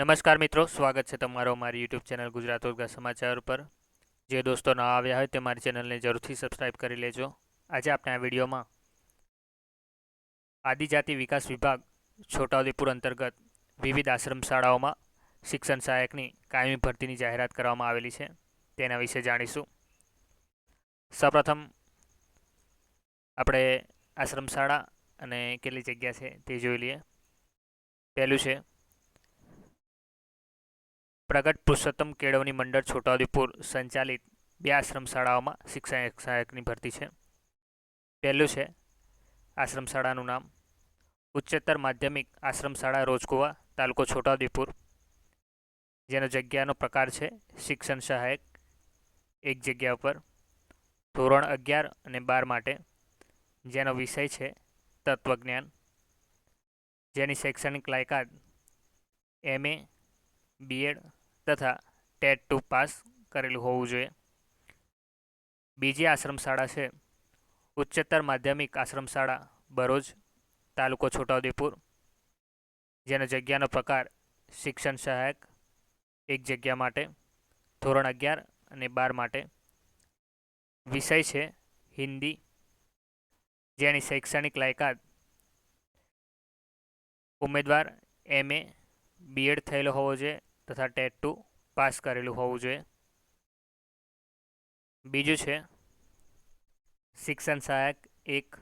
નમસ્કાર મિત્રો, સ્વાગત છે તમારો મારી યુટ્યુબ ચેનલ ગુજરાત ઉર્ગા સમાચાર પર. જે દોસ્તો ન આવ્યા હોય તે મારી ચેનલને જરૂરથી સબસ્ક્રાઇબ કરી લેજો. આજે આપણે આ વિડીયોમાં આદિજાતિ વિકાસ વિભાગ છોટાઉદેપુર અંતર્ગત વિવિધ આશ્રમ શાળાઓમાં શિક્ષણ સહાયકની કાયમી ભરતીની જાહેરાત કરવામાં આવેલી છે. તેના વિશે જાણીશું. સૌપ્રથમ આપણે આશ્રમ શાળા અને કેટલી જગ્યા છે તે જોઈ લઈએ. પહેલું છે પ્રગટ પુરુષોત્તમ કેળવણી મંડળ છોટાઉદેપુર સંચાલિત બે આશ્રમ શાળાઓમાં શિક્ષણ સહાયકની ભરતી છે. પહેલું છે આશ્રમ શાળાનું નામ. ઉચ્ચતર માધ્યમિક આશ્રમ શાળા રોજકુવા તાલુકો છોટાઉદેપુર. જેનો જગ્યાનો પ્રકાર છે શિક્ષણ સહાયક. એક જગ્યા ઉપર ધોરણ અગિયાર અને બાર માટે જેનો વિષય છે તત્વજ્ઞાન. જેની શૈક્ષણિક લાયકાત એમએ બીએડ તથા ટેટ ટુ પાસ કરેલું હોવું જોઈએ. બીજી આશ્રમ શાળા છે ઉચ્ચતર માધ્યમિક આશ્રમ શાળા બરોજ તાલુકો છોટાઉદેપુર, જેનો જગ્યાનો પ્રકાર શિક્ષણ સહાયક એક જગ્યા માટે, ધોરણ અગિયાર અને બાર માટે. વિષય છે હિન્દી, જેની શૈક્ષણિક લાયકાત ઉમેદવાર એમએ બીએડ થયેલો હોવો જોઈએ તથા ટેટ ટુ પાસ કરેલું હોવું જોઈએ. બીજું છે, શિક્ષણ સહાયક એક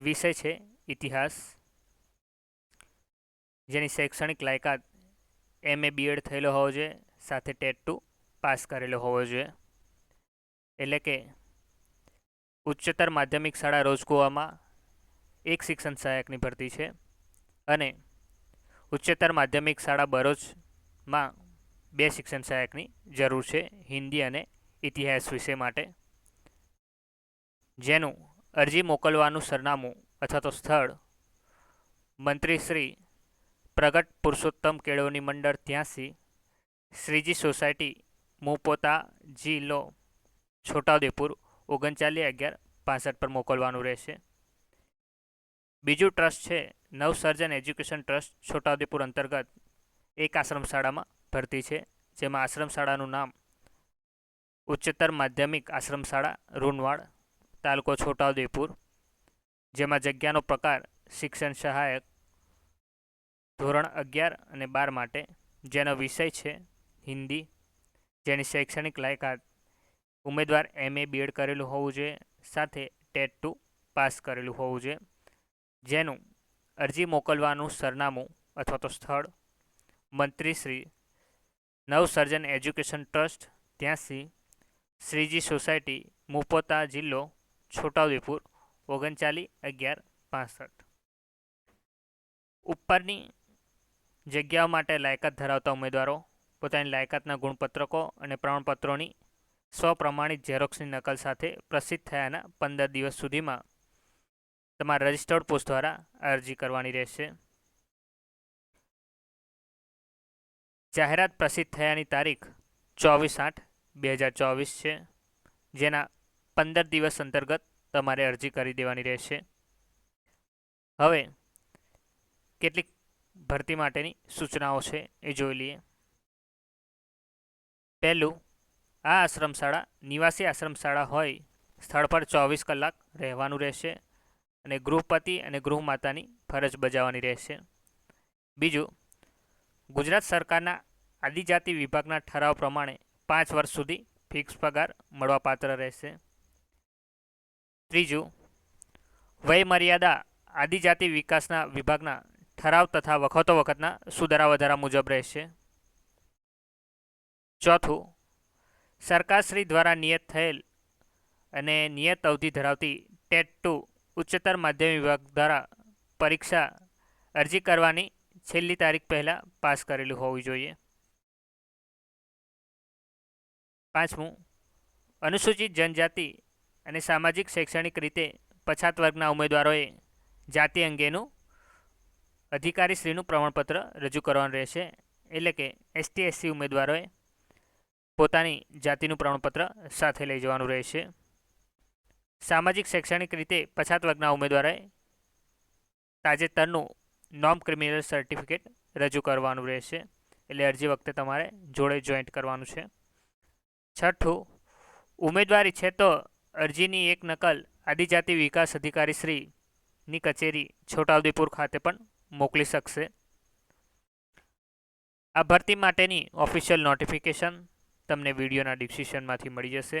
વિષય છે, ઇતિહાસ. જેની શૈક્ષણિક લાયકાત એમએ બીએડ થયેલો હોવો જોઈએ, સાથે ટેટ ટુ પાસ કરેલો હોવો જોઈએ. એટલે કે, ઉચ્ચતર માધ્યમિક શાળા રોજકુવામાં એક શિક્ષણ સહાયકની ભરતી છે. અને ઉચ્ચતર માધ્યમિક શાળા બરોજમાં બે શિક્ષણ સહાયકની જરૂર છે, હિન્દી અને ઇતિહાસ વિષય માટે. જેનું અરજી મોકલવાનું સરનામું અથવા તો સ્થળ મંત્રી શ્રી પ્રગટ પુરુષોત્તમ કેળવણી મંડળ ત્યાંસી, શ્રીજી સોસાયટી મુપોતા જિલ્લો છોટાઉદેપુર, ઓગણચાલીસ અગિયાર, પાસઠ પર મોકલવાનું રહેશે. બીજું ટ્રસ્ટ છે નવસર્જન એજ્યુકેશન ટ્રસ્ટ છોટાઉદેપુર અંતર્ગત એક આશ્રમ શાળામાં ભરતી છે, જેમાં આશ્રમ શાળાનું નામ ઉચ્ચતર માધ્યમિક આશ્રમ શાળા રૂનવાડ તાલુકો છોટાઉદેપુર, જેમાં જગ્યાનો પ્રકાર શિક્ષણ સહાયક ધોરણ અગિયાર અને બાર માટે, જેનો વિષય છે હિન્દી, જેની શૈક્ષણિક લાયકાત ઉમેદવાર એમએ બીએડ કરેલું હોવું જોઈએ, સાથે ટેટ ટુ પાસ કરેલું હોવું જોઈએ, જેનું અરજી મોકલવાનું સરનામું અથવા તો સ્થળ. મંત્રી શ્રી, નવસર્જન એજ્યુકેશન ટ્રસ્ટ ત્યાંસી શ્રીજી સોસાયટી, મુપોતા જિલ્લો, છોટાઉદેપુર, ઓગણચાલીસ અગિયાર પાસઠ. ઉપરની જગ્યાઓ માટે લાયકાત ધરાવતા ઉમેદવારો, પોતાની લાયકાતના ગુણપત્રકો અને પ્રમાણપત્રોની સ્વપ્રમાણિત ઝેરોક્સની નકલ સાથે પ્રસિદ્ધ થયાના પંદર દિવસ સુધીમાં તમારે રજિસ્ટર્ડ પોસ્ટ દ્વારા અરજી કરવાની રહેશે. જાહેરાત પ્રસિદ્ધ થયાની તારીખ ચોવીસ આઠ બે હજાર ચોવીસ છે. જેના પંદર દિવસ અંતર્ગત તમારે અરજી કરી દેવાની રહેશે. હવે, કેટલીક ભરતી માટેની સૂચનાઓ છે એ જોઈ લઈએ. પહેલું, આ આશ્રમ શાળા નિવાસી આશ્રમ શાળા હોય, સ્થળ પર ચોવીસ કલાક રહેવાનું રહેશે. અને ગૃહપતિ અને ગૃહમાતાની ફરજ બજાવવાની રહેશે. બીજું, ગુજરાત સરકારના આદિજાતિ વિભાગના ઠરાવ પ્રમાણે પાંચ વર્ષ સુધી ફિક્સ પગાર મળવાપાત્ર રહેશે. ત્રીજું, વયમર્યાદા આદિજાતિ વિકાસના વિભાગના ઠરાવ તથા વખતો વખતના સુધારા વધારા મુજબ રહેશે. ચોથું, સરકારશ્રી દ્વારા નિયત થયેલ અને નિયત અવધિ ધરાવતી ટેટ ટુ ઉચ્ચતર માધ્યમિક વિભાગ દ્વારા પરીક્ષા અરજી કરવાની છેલ્લી તારીખ પહેલાં પાસ કરેલું હોવું જોઈએ. પાંચમું, અનુસૂચિત જનજાતિ અને સામાજિક શૈક્ષણિક રીતે પછાત વર્ગના ઉમેદવારોએ જાતિ અંગેનું અધિકારીશ્રીનું પ્રમાણપત્ર રજૂ કરવાનું રહેશે. એટલે કે એસટી, એસસી ઉમેદવારોએ પોતાની જાતિનું પ્રમાણપત્ર સાથે લઈ જવાનું રહેશે. સામાજિક, શૈક્ષણિક રીતે પછાત વર્ગના ઉમેદવારોએ તાજેતરનું નોમ ક્રિમિનલ સર્ટિફિકેટ રજૂ કરવાનું રહેશે. એટલે અરજી વખતે તમારે જોડે જોઈન્ટ કરવાનું છે. છઠ્ઠું, ઉમેદવારી છે તો અરજીની એક નકલ આદિજાતિ વિકાસ અધિકારી શ્રીની કચેરી છોટાઉદેપુર ખાતે પણ મોકલી શકશે. આ ભરતી માટેની ઓફિશિયલ નોટિફિકેશન તમને વિડીયોના ડિસ્ક્રિપ્શનમાંથી મળી જશે.